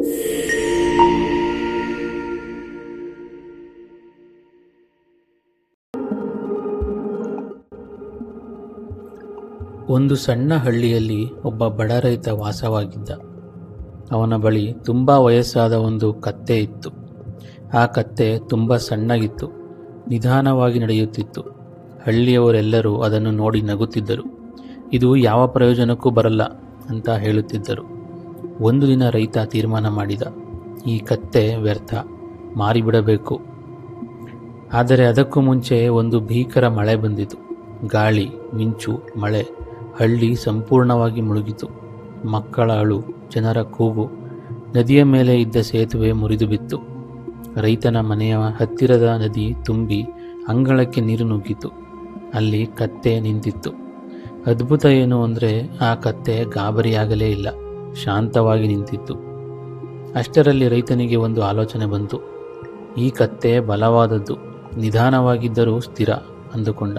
ಒಂದು ಸಣ್ಣ ಹಳ್ಳಿಯಲ್ಲಿ ಒಬ್ಬ ಬಡ ರೈತ ವಾಸವಾಗಿದ್ದ. ಅವನ ಬಳಿ ತುಂಬ ವಯಸ್ಸಾದ ಒಂದು ಕತ್ತೆ ಇತ್ತು. ಆ ಕತ್ತೆ ತುಂಬ ಸಣ್ಣಗಿತ್ತು, ನಿಧಾನವಾಗಿ ನಡೆಯುತ್ತಿತ್ತು. ಹಳ್ಳಿಯವರೆಲ್ಲರೂ ಅದನ್ನು ನೋಡಿ ನಗುತ್ತಿದ್ದರು. ಇದು ಯಾವ ಪ್ರಯೋಜನಕ್ಕೂ ಬರಲ್ಲ ಅಂತ ಹೇಳುತ್ತಿದ್ದರು. ಒಂದು ದಿನ ರೈತ ತೀರ್ಮಾನ ಮಾಡಿದ. ಈ ಕತ್ತೆ ವ್ಯರ್ಥ, ಮಾರಿಬಿಡಬೇಕು. ಆದರೆ ಅದಕ್ಕೂ ಮುಂಚೆ ಒಂದು ಭೀಕರ ಮಳೆ ಬಂದಿತು. ಗಾಳಿ, ಮಿಂಚು, ಮಳೆ, ಹಳ್ಳಿ ಸಂಪೂರ್ಣವಾಗಿ ಮುಳುಗಿತು. ಮಕ್ಕಳ ಅಳು, ಜನರ ಕೂಗು, ನದಿಯ ಮೇಲೆ ಇದ್ದ ಸೇತುವೆ ಮುರಿದು ಬಿತ್ತು. ರೈತನ ಮನೆಯ ಹತ್ತಿರದ ನದಿ ತುಂಬಿ ಅಂಗಳಕ್ಕೆ ನೀರು ನುಗ್ಗಿತು. ಅಲ್ಲಿ ಕತ್ತೆ ನಿಂತಿತ್ತು. ಅದ್ಭುತ ಏನು ಅಂದರೆ ಆ ಕತ್ತೆ ಗಾಬರಿಯಾಗಲೇ ಇಲ್ಲ. ಶಾಂತವಾಗಿ ನಿಂತಿತ್ತು. ಅಷ್ಟರಲ್ಲಿ ರೈತನಿಗೆ ಒಂದು ಆಲೋಚನೆ ಬಂತು. ಈ ಕತ್ತೆ ಬಲವಾದದ್ದು, ನಿಧಾನವಾಗಿದ್ದರೂ ಸ್ಥಿರ ಅಂದುಕೊಂಡ.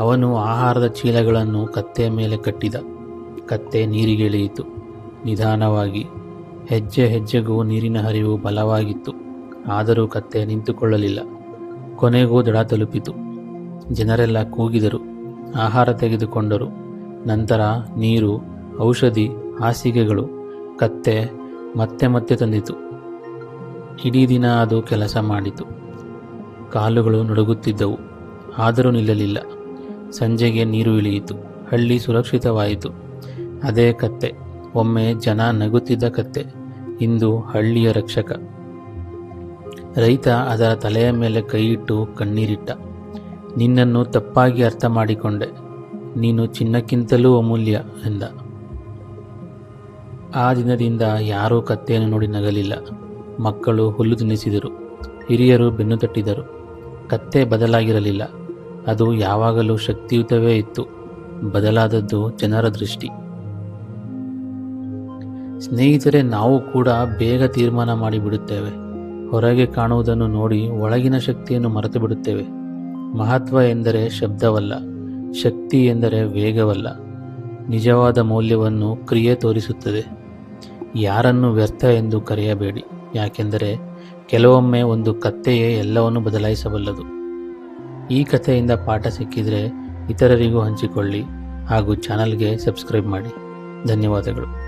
ಅವನು ಆಹಾರದ ಚೀಲಗಳನ್ನು ಕತ್ತೆಯ ಮೇಲೆ ಕಟ್ಟಿದ. ಕತ್ತೆ ನೀರಿಗಿಳಿಯಿತು ನಿಧಾನವಾಗಿ, ಹೆಜ್ಜೆ ಹೆಜ್ಜೆಗೂ ನೀರಿನ ಹರಿವು ಬಲವಾಗಿತ್ತು. ಆದರೂ ಕತ್ತೆ ನಿಂತುಕೊಳ್ಳಲಿಲ್ಲ. ಕೊನೆಗೂ ದಡ ತಲುಪಿತು. ಜನರೆಲ್ಲ ಕೂಗಿದರು. ಆಹಾರ ತೆಗೆದುಕೊಂಡರು. ನಂತರ ನೀರು ಔಷಧಿ, ಹಾಸಿಗೆಗಳು, ಕತ್ತೆ ಮತ್ತೆ ಮತ್ತೆ ತಂದಿತು. ಇಡೀ ದಿನ ಅದು ಕೆಲಸ ಮಾಡಿತು. ಕಾಲುಗಳು ನಡುಗುತ್ತಿದ್ದವು. ಆದರೂ ನಿಲ್ಲಲಿಲ್ಲ. ಸಂಜೆಗೆ ನೀರು ಇಳಿಯಿತು. ಹಳ್ಳಿ ಸುರಕ್ಷಿತವಾಯಿತು. ಅದೇ ಕತ್ತೆ. ಒಮ್ಮೆ ಜನ ನಗುತ್ತಿದ್ದ ಕತ್ತೆ. ಇಂದು ಹಳ್ಳಿಯ ರಕ್ಷಕ. ರೈತ ಅದರ ತಲೆಯ ಮೇಲೆ ಕೈಯಿಟ್ಟು ಕಣ್ಣೀರಿಟ್ಟ. ನಿನ್ನನ್ನು ತಪ್ಪಾಗಿ ಅರ್ಥ ಮಾಡಿಕೊಂಡೆ. ನೀನು ಚಿನ್ನಕ್ಕಿಂತಲೂ ಅಮೂಲ್ಯ ಎಂದ. ಆ ದಿನದಿಂದ ಯಾರೂ ಕತ್ತೆಯನ್ನು ನೋಡಿ ನಗಲಿಲ್ಲ. ಮಕ್ಕಳು ಹುಲ್ಲು ತಿನ್ನಿಸಿದರು. ಹಿರಿಯರು ಬೆನ್ನು ತಟ್ಟಿದರು. ಕತ್ತೆ ಬದಲಾಗಿರಲಿಲ್ಲ. ಅದು ಯಾವಾಗಲೂ ಶಕ್ತಿಯುತವೇ ಇತ್ತು. ಬದಲಾದದ್ದು ಜನರ ದೃಷ್ಟಿ. ಸ್ನೇಹಿತರೆ, ನಾವು ಕೂಡ ಬೇಗ ತೀರ್ಮಾನ ಮಾಡಿಬಿಡುತ್ತೇವೆ. ಹೊರಗೆ ಕಾಣುವುದನ್ನು ನೋಡಿ ಒಳಗಿನ ಶಕ್ತಿಯನ್ನು ಮರೆತು ಬಿಡುತ್ತೇವೆ ಮಹತ್ವ ಎಂದರೆ ಶಬ್ದವಲ್ಲ. ಶಕ್ತಿ ಎಂದರೆ ವೇಗವಲ್ಲ. ನಿಜವಾದ ಮೌಲ್ಯವನ್ನು ಕ್ರಿಯೆ ತೋರಿಸುತ್ತದೆ. ಯಾರನ್ನು ವ್ಯರ್ಥ ಎಂದು ಕರೆಯಬೇಡಿ. ಯಾಕೆಂದರೆ ಕೆಲವೊಮ್ಮೆ ಒಂದು ಕತ್ತೆಯೇ ಎಲ್ಲವನ್ನು ಬದಲಾಯಿಸಬಲ್ಲದು. ಈ ಕಥೆಯಿಂದ ಪಾಠ ಸಿಕ್ಕಿದರೆ ಇತರರಿಗೂ ಹಂಚಿಕೊಳ್ಳಿ ಹಾಗೂ ಚಾನಲ್ಗೆ ಸಬ್ಸ್ಕ್ರೈಬ್ ಮಾಡಿ. ಧನ್ಯವಾದಗಳು.